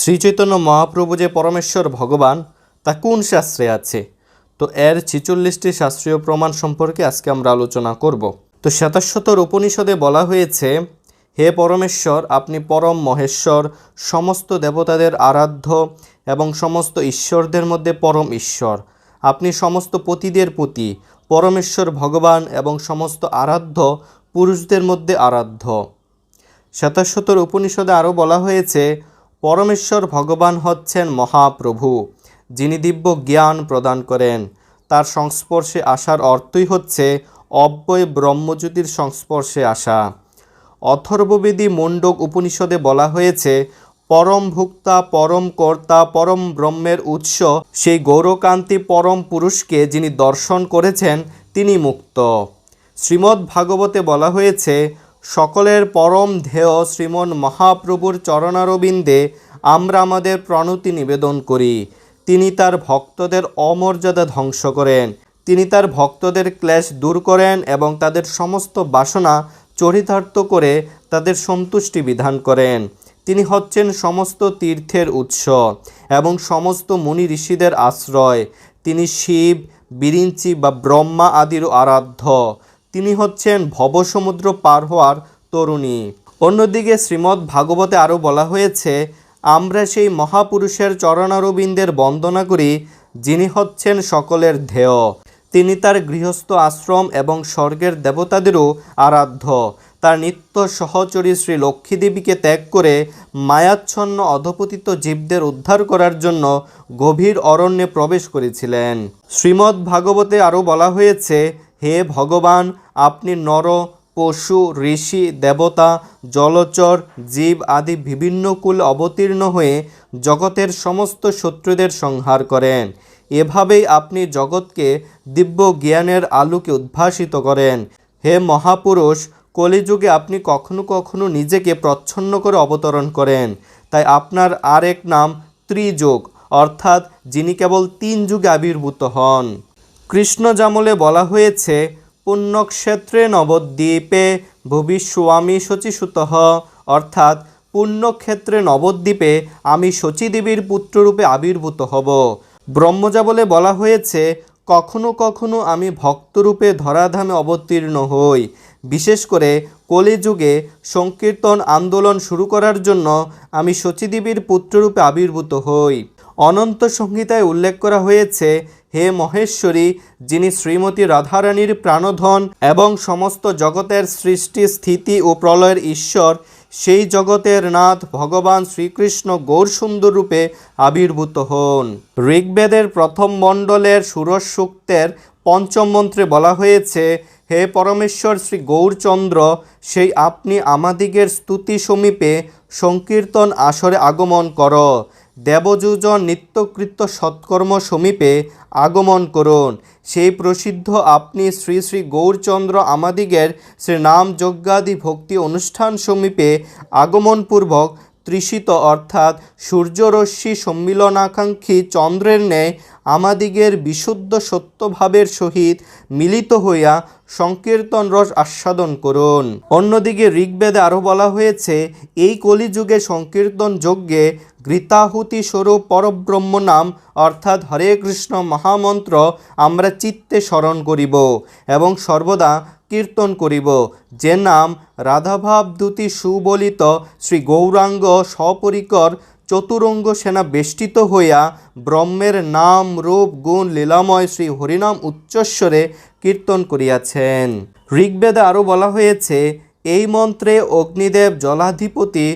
শ্রীচৈতন্য মহাপ্রভু যে পরমেশ্বর ভগবান, তা কোন শাস্ত্রে আছে? তো এর ছিচল্লিশটি শাস্ত্রীয় প্রমাণ সম্পর্কে আজকে আমরা আলোচনা করব। তো শতশতর উপনিষদে বলা হয়েছে, হে পরমেশ্বর, আপনি পরম মহেশ্বর, সমস্ত দেবতাদের আরাধ্য এবং সমস্ত ঈশ্বরদের মধ্যে পরম ঈশ্বর। আপনি সমস্ত পতিদের পতি, পরমেশ্বর ভগবান এবং সমস্ত আরাধ্য পুরুষদের মধ্যে আরাধ্য। শতশতর উপনিষদে আরও বলা হয়েছে পরমেশ্বর ভগবান হচ্ছেন মহাপ্রভু, যিনি দিব্য জ্ঞান প্রদান করেন। তার সংস্পর্শে আসার অর্থই হচ্ছে অব্যয় ব্রহ্মজ্যোতির সংস্পর্শে আসা। অথর্ববেদী মণ্ডক উপনিষদে বলা হয়েছে, পরম ভুক্তা, পরম কর্তা, পরম ব্রহ্মের উৎস, সেই গৌরকান্তি পরম পুরুষকে যিনি দর্শন করেছেন, তিনি মুক্ত। শ্রীমদ্ ভাগবতে বলা হয়েছে সকলের পরম ধেয় শ্রীমন মহাপ্রভুর চরণারবিন্দে আমরা আমাদের প্রণতি নিবেদন করি। তিনি তার ভক্তদের অমর্যাদা ধ্বংস করেন। তিনি তার ভক্তদের ক্লেশ দূর করেন এবং তাদের সমস্ত বাসনা চরিতার্থ করে তাদের সন্তুষ্টি বিধান করেন। তিনি হচ্ছেন সমস্ত তীর্থের উৎস এবং সমস্ত মুনি ঋষিদের আশ্রয়। তিনি শিব, বিরিঞ্চি বা ব্রহ্মা আদির আরাধ্য। তিনি হচ্ছেন ভবসমুদ্র পার হওয়ার তরুণী। অন্যদিকে শ্রীমদ্ ভাগবতে আরও বলা হয়েছে, আমরা সেই মহাপুরুষের চরণারবিন্দের বন্দনা করি যিনি হচ্ছেন সকলের ধেয় তিনি তার গৃহস্থ আশ্রম এবং স্বর্গের দেবতাদেরও আরাধ্য। তার নিত্য সহচরী শ্রী লক্ষ্মীদেবীকে ত্যাগ করে মায়াচ্ছন্ন অধপতিত জীবদের উদ্ধার করার জন্য গভীর অরণ্যে প্রবেশ করেছিলেন। শ্রীমদ্ ভাগবতে আরও বলা হয়েছে হে ভগবান, আপনি নর, পশু, ঋষি, দেবতা, জলচর, জীব আদি বিভিন্ন কুল অবতীর্ণ হয়ে জগতের সমস্ত শত্রুদের সংহার করেন। এভাবেই আপনি জগৎকে দিব্য জ্ঞানের আলোকে উদ্ভাসিত করেন। হে মহাপুরুষ, কলিযুগে আপনি কখনো কখনো নিজেকে প্রচ্ছন্ন করে অবতরণ করেন। তাই আপনার আরেক নাম ত্রিযুগ, অর্থাৎ যিনি কেবল তিন যুগে আবির্ভূত হন। কৃষ্ণ জামলে বলা হয়েছে, পুণ্যক্ষেত্রে নবদ্বীপে ভবিষ্যামী শচীসুতঃ অর্থাৎ, পুণ্যক্ষেত্রে নবদ্বীপে আমি শচীদেবীর পুত্ররূপে আবির্ভূত হব। ব্রহ্মজা বলে বলা হয়েছে, কখনো কখনো আমি ভক্তরূপে ধরাধামে অবতীর্ণ হই। বিশেষ করে কলিযুগে সংকীর্তন আন্দোলন শুরু করার জন্য আমি শচীদেবীর পুত্ররূপে আবির্ভূত হই। অনন্ত সংহিতায় উল্লেখ করা হয়েছে হে মহেশ্বরী, যিনি শ্রীমতী রাধারানীর প্রাণধন এবং সমস্ত জগতের সৃষ্টি, স্থিতি ও প্রলয়ের ঈশ্বর, সেই জগতের নাথ ভগবান শ্রীকৃষ্ণ গৌরসুন্দর রূপে আবির্ভূত হন। ঋগ্বেদের প্রথম মণ্ডলের সুরস সূক্তের পঞ্চম মন্ত্রে বলা হয়েছে, হে পরমেশ্বর শ্রী গৌরচন্দ্র, সেই আপনি আমাদিগের স্তুতি সমীপে সংকীর্তন আসরে আগমন কর। দেবযুজন নিত্যকৃত্য সৎকর্ম সমীপে আগমন করুন। সেই প্রসিদ্ধ আপনি শ্রী শ্রী গৌরচন্দ্র আমাদিগের শ্রী নাম যজ্ঞাদি ভক্তি অনুষ্ঠান সমীপে আগমনপূর্বক তৃষিত অর্থাৎ সূর্যরশ্মি সম্মিলনাকাঙ্ক্ষী চন্দ্রের ন্যায় আমাদিগের বিশুদ্ধ সত্যভাবের সহিত মিলিত হইয়া সংকীর্তন রস আস্বাদন করুন। অন্যদিকে ঋগ্বেদে আরও বলা হয়েছে, এই কলিযুগে সংকীর্তন যজ্ঞে গৃতাহুতি স্বরূপ পরব্রহ্ম নাম, অর্থাৎ হরে কৃষ্ণ মহামন্ত্র, আমরা চিত্তে স্মরণ করিব এবং সর্বদা কীর্তন করিব। যে নাম রাধাভাবদূতি সুবলিত শ্রী গৌরাঙ্গ সপরিকর চতুরঙ্গ সেনা বেষ্টিত হইয়া ব্রহ্মের নাম, রূপ, গুণ, লীলাময় শ্রী হরিনাম উচ্চস্বরে কীর্তন করিয়াছেন। ঋগ্বেদে আরও বলা হয়েছে এই মন্ত্রে অগ্নিদেব জলাধিপতি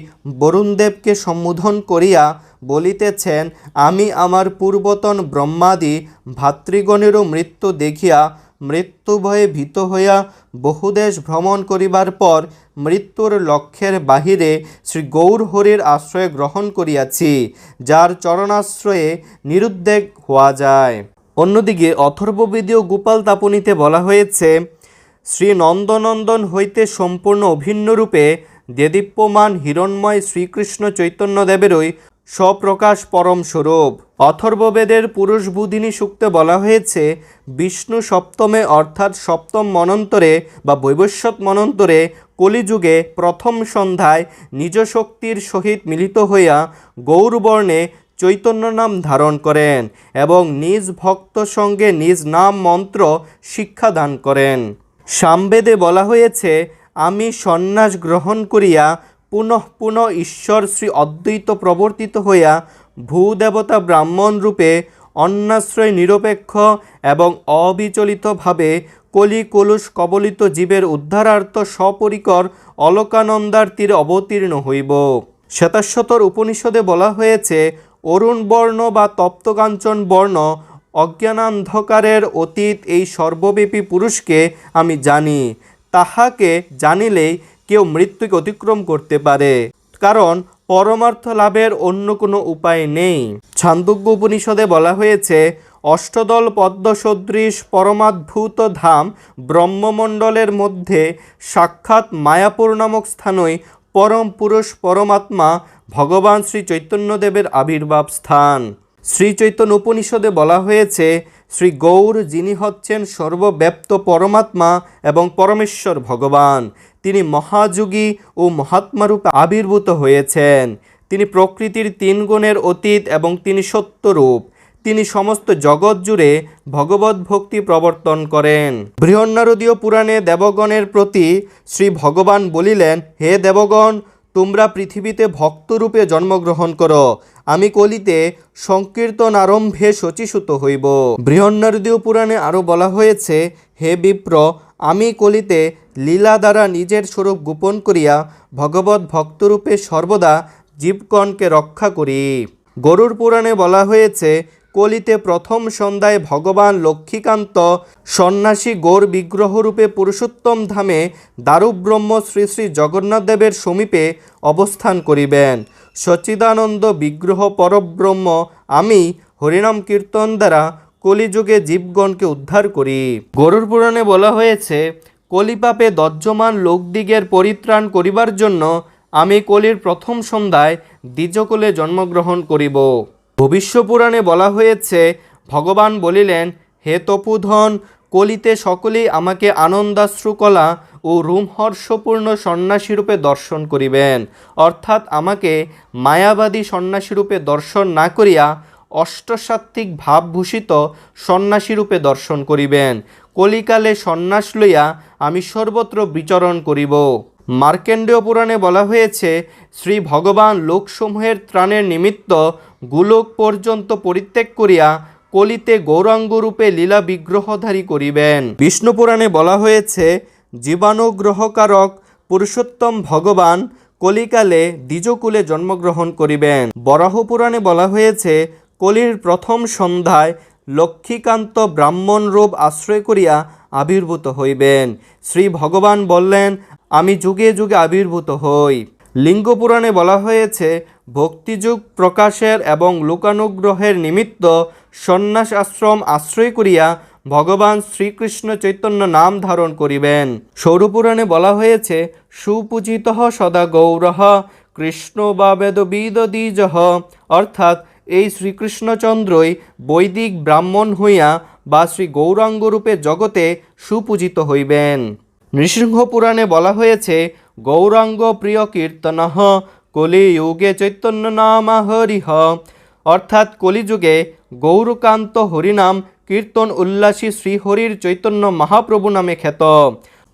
বরুণদেবকে সম্বোধন করিয়া বলিতেছেন, আমি আমার পূর্বতন ব্রহ্মাদি ভাতৃগণেরও মৃত্যু দেখিয়া মৃত্যু ভয়ে ভীত হইয়া বহুদেশ ভ্রমণ করিবার পর মৃত্যুর লক্ষ্যের বাহিরে শ্রী গৌরহরির আশ্রয় গ্রহণ করিয়াছি, যার চরণাশ্রয়ে নিরুদ্বেগ হওয়া যায়। অন্যদিকে অথর্ববেদীয় গোপাল তাপনীতে বলা হয়েছে শ্রী নন্দনন্দন হইতে সম্পূর্ণ অভিন্নরূপে দেদীপ্যমান হিরণ্ময় শ্রীকৃষ্ণ চৈতন্যদেবেরই স্বপ্রকাশ পরম স্বরূপ। অথর্ববেদের পুরুষ বুধিনী সূক্তে বলা হয়েছে, বিষ্ণু সপ্তমে অর্থাৎ সপ্তম মনন্তরে বা বৈবস্বত মনন্তরে কলিযুগে প্রথম সন্ধ্যায় নিজ শক্তির সহিত মিলিত হইয়া গৌরবর্ণে চৈতন্য নাম ধারণ করেন এবং নিজ ভক্ত সঙ্গে নিজ নাম মন্ত্র শিক্ষাদান করেন। সামবেদে বলা হয়েছে, আমি সন্ন্যাস গ্রহণ করিয়া পুনঃ পুনঃ ঈশ্বর শ্রী অদ্বৈত প্রবর্তিত হইয়া ভূদেবতা ব্রাহ্মণ রূপে অন্নাশ্রয় নিরপেক্ষ এবং অবিচলিতভাবে কলি কলুষ কবলিত জীবের উদ্ধারার্থ সপরিকর অলকানন্দার তীরে অবতীর্ণ হইব। শ্বেতাশ্বতর উপনিষদে বলা হয়েছে, অরুণ বর্ণ বা তপ্তকাঞ্চন বর্ণ অজ্ঞানান্ধকারের অতীত এই সর্বব্যাপী পুরুষকে আমি জানি। তাহাকে জানিলেই কেউ মৃত্যুকে অতিক্রম করতে পারে। কারণ পরমার্থ লাভের অন্য কোনো উপায় নেই। ছান্দোগ্য উপনিষদে বলা হয়েছে, অষ্টদল পদ্ম সদৃশ পরমাদ্ভুত ধাম ব্রহ্মমণ্ডলের মধ্যে সাক্ষাৎ মায়াপুর নামক স্থানই পরম পুরুষ পরমাত্মা ভগবান শ্রী চৈতন্যদেবের আবির্ভাব স্থান। শ্রী চৈতন্য উপনিষদে বলা হয়েছে, শ্রী গৌর যিনি হচ্ছেন সর্বব্যাপ্ত পরমাত্মা এবং পরমেশ্বর ভগবান। তিনি মহাযুগী ও মহাত্মারূপে আবির্ভূত হয়েছেন। তিনি প্রকৃতির তিন গুণের অতীত এবং তিনি সত্যরূপ। তিনি সমস্ত জগৎ জুড়ে ভগবত ভক্তি প্রবর্তন করেন। বৃহন্নারদীয় পুরাণে দেবগণের প্রতি শ্রী ভগবান বলিলেন, হে দেবগণ, তোমরা পৃথিবীতে ভক্তরূপে জন্মগ্রহণ করো। আমি কলিতে সংকীর্তন আরম্ভে শচীসূত হইব। বৃহন্নারদীয় পুরাণে আরও বলা হয়েছে, হে বিপ্র, আমি কলিতে লীলা দ্বারা নিজের স্বরূপ গোপন করিয়া ভগবত ভক্তরূপে সর্বদা জীবগণকে রক্ষা করি। গরুর পুরাণে বলা হয়েছে, কলিতে প্রথম সন্ধ্যায় ভগবান লক্ষ্মীকান্ত সন্ন্যাসী গৌর বিগ্রহরূপে পুরুষোত্তম ধামে দারুব্রহ্ম শ্রী শ্রী জগন্নাথদেবের সমীপে অবস্থান করিবেন। সচ্চিদানন্দ বিগ্রহ পরব্রহ্ম আমি হরিনাম কীর্তন দ্বারা কলিযুগে জীবগণকে উদ্ধার করি। গরুর পুরাণে বলা হয়েছে, কলিপাপে দজ্জমান লোকদিগের পরিত্রাণ করিবার জন্য আমি কলির প্রথম সন্ধ্যায় দ্বিজকুলে জন্মগ্রহণ করিব। ভবিষ্য পুরাণে বলা হয়েছে, ভগবান বলিলেন, হে তপুধন কলিতে সকলেই আমাকে আনন্দাশ্রুকলা ও রুমহর্ষপূর্ণ সন্ন্যাসীরূপে দর্শন করিবেন। অর্থাৎ আমাকে মায়াবাদী সন্ন্যাসীরূপে দর্শন না করিয়া অষ্টসাত্ত্বিক ভাবভূষিত সন্ন্যাসীরূপে দর্শন করিবেন। কলিকালে সন্ন্যাস লইয়া আমি সর্বত্র বিচরণ করিব। মার্কেন্ডীয় পুরাণে বলা হয়েছে, শ্রী ভগবান লোকসমূহের ত্রাণের নিমিত্ত গোলক পর্যন্ত পরিত্যাগ করিয়া কলিতে গৌরাঙ্গরূপে লীলা বিগ্রহধারী করিবেন। বিষ্ণু পুরাণে বলা হয়েছে জীবাণুগ্রহকারক পুরুষোত্তম ভগবান কলিকালে দ্বিজকুলে জন্মগ্রহণ করিবেন। বরাহ পুরাণে বলা হয়েছে, কলির প্রথম সন্ধ্যায় লক্ষ্মীকান্ত ব্রাহ্মণ রূপ আশ্রয় করিয়া আবির্ভূত হইবেন। শ্রী ভগবান বললেন, আমি যুগে যুগে আবির্ভূত হই। লিঙ্গ পুরাণে বলা হয়েছে, ভক্তিযুগ প্রকাশের এবং লোকানুগ্রহের নিমিত্ত সন্ন্যাস আশ্রম আশ্রয় করিয়া ভগবান শ্রীকৃষ্ণ চৈতন্য নাম ধারণ করিবেন। সৌরপুরাণে বলা হয়েছে, সুপূজিত সদা গৌরহ কৃষ্ণ বা বেদবিদ দ্বিজহ অর্থাৎ এই শ্রীকৃষ্ণচন্দ্রই বৈদিক ব্রাহ্মণ হইয়া বা শ্রী গৌরাঙ্গরূপে জগতে সুপূজিত হইবেন। নৃসিংহ পুরাণে বলা হয়েছে, গৌরাঙ্গ প্রিয় কীর্তন, কলিযুগে চৈতন্য নাম হরিহ অর্থাৎ কলিযুগে গৌরকান্ত হরিনাম কীর্তন উল্লাসী শ্রীহরির চৈতন্য মহাপ্রভু নামে খ্যাত।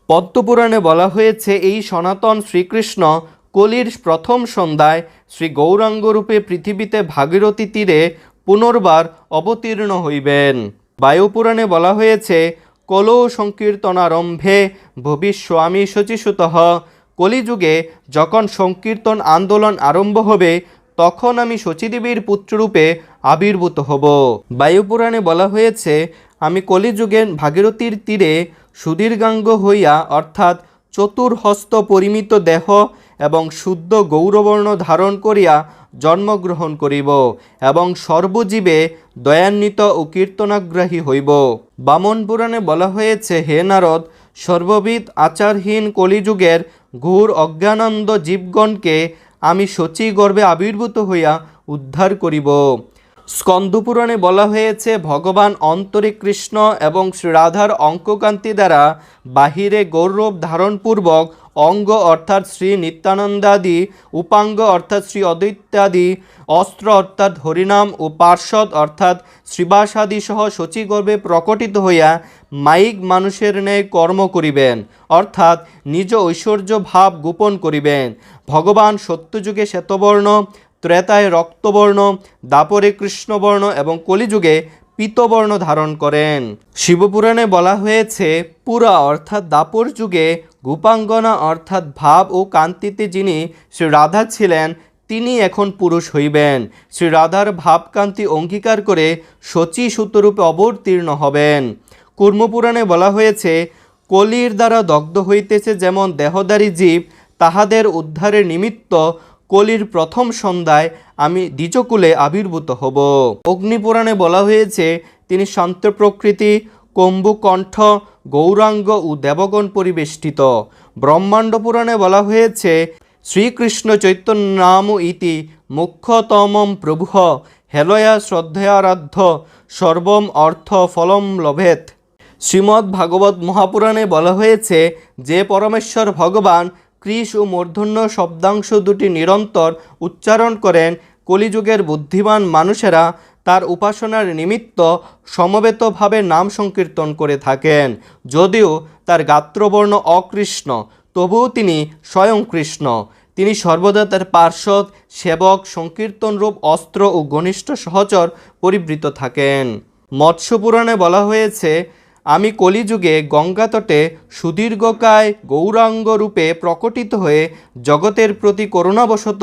পদ্মপুরাণে বলা হয়েছে, এই সনাতন শ্রীকৃষ্ণ কলির প্রথম সন্ধ্যায় শ্রী গৌরাঙ্গরূপে পৃথিবীতে ভাগীরথী তীরে পুনর্বার অবতীর্ণ হইবেন। বায়ুপুরাণে বলা হয়েছে, কলৌ সংকীর্তনারম্ভে ভবিষ্যামী শচীসুত, কলিযুগে যখন সংকীর্তন আন্দোলন আরম্ভ হবে, তখন আমি শচীদেবীর পুত্ররূপে আবির্ভূত হব। বায়ুপুরাণে বলা হয়েছে, আমি কলিযুগের ভাগীরথীর তীরে সুদীর্ঘাঙ্গ হইয়া, অর্থাৎ চতুর্হস্ত পরিমিত দেহ এবং শুদ্ধ গৌরবর্ণ ধারণ করিয়া জন্মগ্রহণ করিব এবং সর্বজীবে দয়ান্বিত ও কীর্তনাগ্রাহী হইব। বামন পুরাণে বলা হয়েছে, হে নারদ সর্ববিদ আচারহীন কলিযুগের ঘোর অজ্ঞানন্দ জীবগণকে আমি শচী গর্ভে আবির্ভূত হইয়া উদ্ধার করিব। স্কন্দপুরাণে বলা হয়েছে, ভগবান অন্তরে কৃষ্ণ এবং শ্রী রাধার অঙ্ককান্তি দ্বারা বাহিরে গৌরব ধারণপূর্বক অঙ্গ অর্থাৎ শ্রী নিত্যানন্দাদি, উপাঙ্গ অর্থাৎ শ্রী অদ্বৈত্যাদি অস্ত্র অর্থাৎ হরিনাম ও পার্শ্বদ অর্থাৎ শ্রীবাসাদি সহ শচীগর্ভে প্রকটিত হইয়া মাইক মানুষের ন্যায় কর্ম করিবেন, অর্থাৎ নিজ ঐশ্বর্য ভাব গোপন করিবেন। ভগবান সত্যযুগে শ্বেতবর্ণ ত্রেতায় রক্তবর্ণ, দাপরে কৃষ্ণবর্ণ এবং কলিযুগে পীতবর্ণ ধারণ করেন। শিবপুরাণে বলা হয়েছে, পুরা অর্থাৎ দাপর যুগে, গোপাঙ্গনা অর্থাৎ ভাব ও কান্তিতে যিনি শ্রী রাধা ছিলেন, তিনি এখন পুরুষ হইবেন। শ্রী রাধার ভাবকান্তি অঙ্গীকার করে শচী সূত্ররূপে অবতীর্ণ হবেন। কুর্মপুরাণে বলা হয়েছে, কলির দ্বারা দগ্ধ হইতেছে যেমন দেহদারী জীব, তাহাদের উদ্ধারের নিমিত্ত কলির প্রথম সন্ধ্যায় আমি দ্বিজকুলে আবির্ভূত হব। অগ্নিপুরাণে বলা হয়েছে, তিনি শান্ত প্রকৃতি কম্বুকণ্ঠ, গৌরাঙ্গ ও দেবগণ পরিবেষ্টিত। ব্রহ্মাণ্ড পুরাণে বলা হয়েছে, শ্রীকৃষ্ণ চৈতন্য নাম ইতি মুখ্যতমম প্রভু, হেলয়া শ্রদ্ধয়ারাধ্য, সর্বম অর্থ ফলম লভেত শ্রীমদ্ ভাগবত মহাপুরাণে বলা হয়েছে, যে পরমেশ্বর ভগবান কৃষ ও মূর্ধন্য শব্দাংশ দুটি নিরন্তর উচ্চারণ করেন কলিযুগের বুদ্ধিমান মানুষেরা। তার উপাসনার নিমিত্ত সমবেতভাবে নাম সংকীর্তন করে থাকেন। যদিও তার গাত্রবর্ণ অকৃষ্ণ, তবুও তিনি স্বয়ং কৃষ্ণ। তিনি সর্বদা তার পার্শ্বদ, সেবক, সংকীর্তনরূপ অস্ত্র ও ঘনিষ্ঠ সহচর পরিবৃত থাকেন। মৎস্য পুরাণে বলা হয়েছে আমি কলিযুগে গঙ্গাতটে সুদীর্ঘকায় গৌরাঙ্গ রূপে প্রকটিত হয়ে জগতের প্রতি করুণাবশত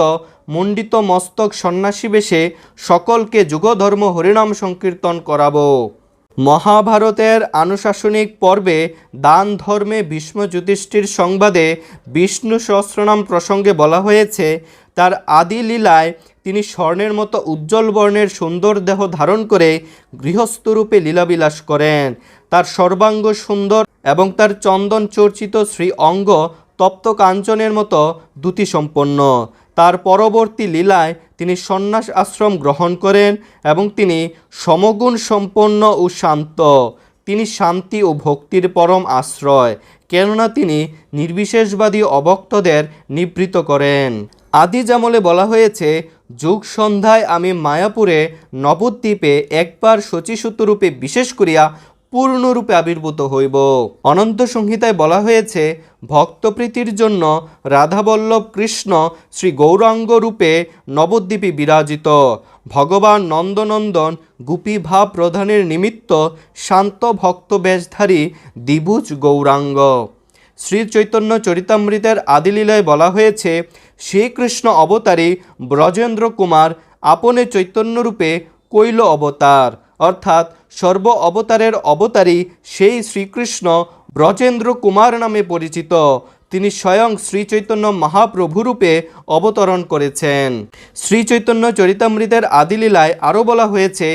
মুণ্ডিত মস্তক সন্ন্যাসী বেশে সকলকে যুগধর্ম হরিনাম সংকীর্তন করাবো। মহাভারতের আনুশাসনিক পর্বে দান ধর্মে ভীষ্ম যুধিষ্ঠির সংবাদে বিষ্ণু সহস্রনাম প্রসঙ্গে বলা হয়েছে তার আদি লীলায় তিনি স্বর্ণের মতো উজ্জ্বল বর্ণের সুন্দর দেহ ধারণ করে গৃহস্থরূপে লীলাবিলাস করেন। তার সর্বাঙ্গ সুন্দর এবং তার চন্দন চর্চিত শ্রী অঙ্গ তপ্ত কাঞ্চনের মতো দ্যুতি সম্পন্ন তার পরবর্তী লীলায় তিনি সন্ন্যাস আশ্রম গ্রহণ করেন এবং তিনি সমগুণ সম্পন্ন ও শান্ত। তিনি শান্তি ও ভক্তির পরম আশ্রয়, কেননা তিনি নির্বিশেষবাদী অবক্তদের নিবৃত করেন। আদি জামলে বলা হয়েছে, যুগ সন্ধ্যায় আমি মায়াপুরে নবদ্বীপে একবার শচীসূত্ররূপে বিশেষ করিয়া পূর্ণরূপে আবির্ভূত হইব। অনন্ত সংহিতায় বলা হয়েছে, ভক্তপ্রীতির জন্য রাধাবল্লভ কৃষ্ণ শ্রী গৌরাঙ্গ রূপে নবদ্বীপে বিরাজিত। ভগবান নন্দনন্দন গুপী ভাব প্রধানের নিমিত্ত শান্ত ভক্ত বেশধারী দ্বিভুজ গৌরাঙ্গ। শ্রী চৈতন্য চরিতামৃতের আদিলীলায় বলা হয়েছে, শ্রীকৃষ্ণ অবতারী ব্রজেন্দ্র কুমার আপনে চৈতন্যরূপে কৈল অবতার। অর্থাৎ সর্ব অবতারের অবতারী সেই শ্রীকৃষ্ণ ব্রজেন্দ্র কুমার নামে পরিচিত। তিনি স্বয়ং শ্রী চৈতন্য মহাপ্রভুরূপে অবতরণ করেছেন। শ্রী চৈতন্য চরিতামৃতের আদিলীলায় আরও বলা হয়েছে,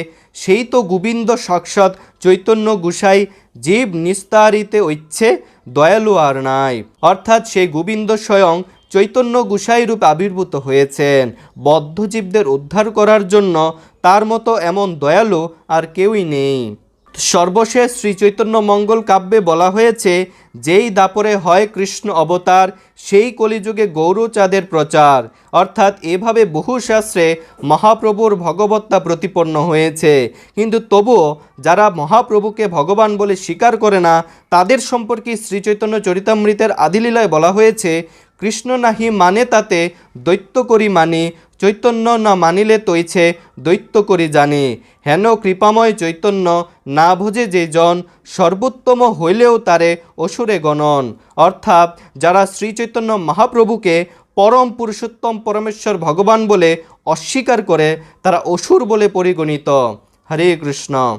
সেই তো গোবিন্দ সাক্ষাৎ চৈতন্য গুসাই জীব নিস্তারিতে ঐচ্ছে দয়ালু আর নাই। অর্থাৎ সেই গোবিন্দ স্বয়ং চৈতন্য গুসাই রূপে আবির্ভূত হয়েছেন। বদ্ধজীবদের উদ্ধার করার জন্য তার মতো এমন দয়ালু আর কেউই নেই। সর্বশেষ শ্রী চৈতন্য মঙ্গল কাব্যে বলা হয়েছে, যেই দাপরে হয় কৃষ্ণ অবতার সেই কলিযুগে গৌরচাঁদের প্রচার। অর্থাৎ এভাবে বহু শাস্ত্রে মহাপ্রভুর ভগবত্তা প্রতিপন্ন হয়েছে। কিন্তু তবুও যারা মহাপ্রভুকে ভগবান বলে স্বীকার করে না, তাদের সম্পর্কে শ্রীচৈতন্য চরিতামৃতের আদিলীলায় বলা হয়েছে, কৃষ্ণ নাহি মানে তাতে দৈত্য করি মানি, চৈতন্য না মানিলে তৈছে দৈত্য করি জানি। হেন কৃপাময় চৈতন্য না ভোজে যে জন, সর্বোত্তম হইলেও তারে অসুরে গণন। অর্থাৎ যারা শ্রীচৈতন্য মহাপ্রভুকে পরম পুরুষোত্তম পরমেশ্বর ভগবান বলে অস্বীকার করে, তারা অসুর বলে পরিগণিত। হরে কৃষ্ণ।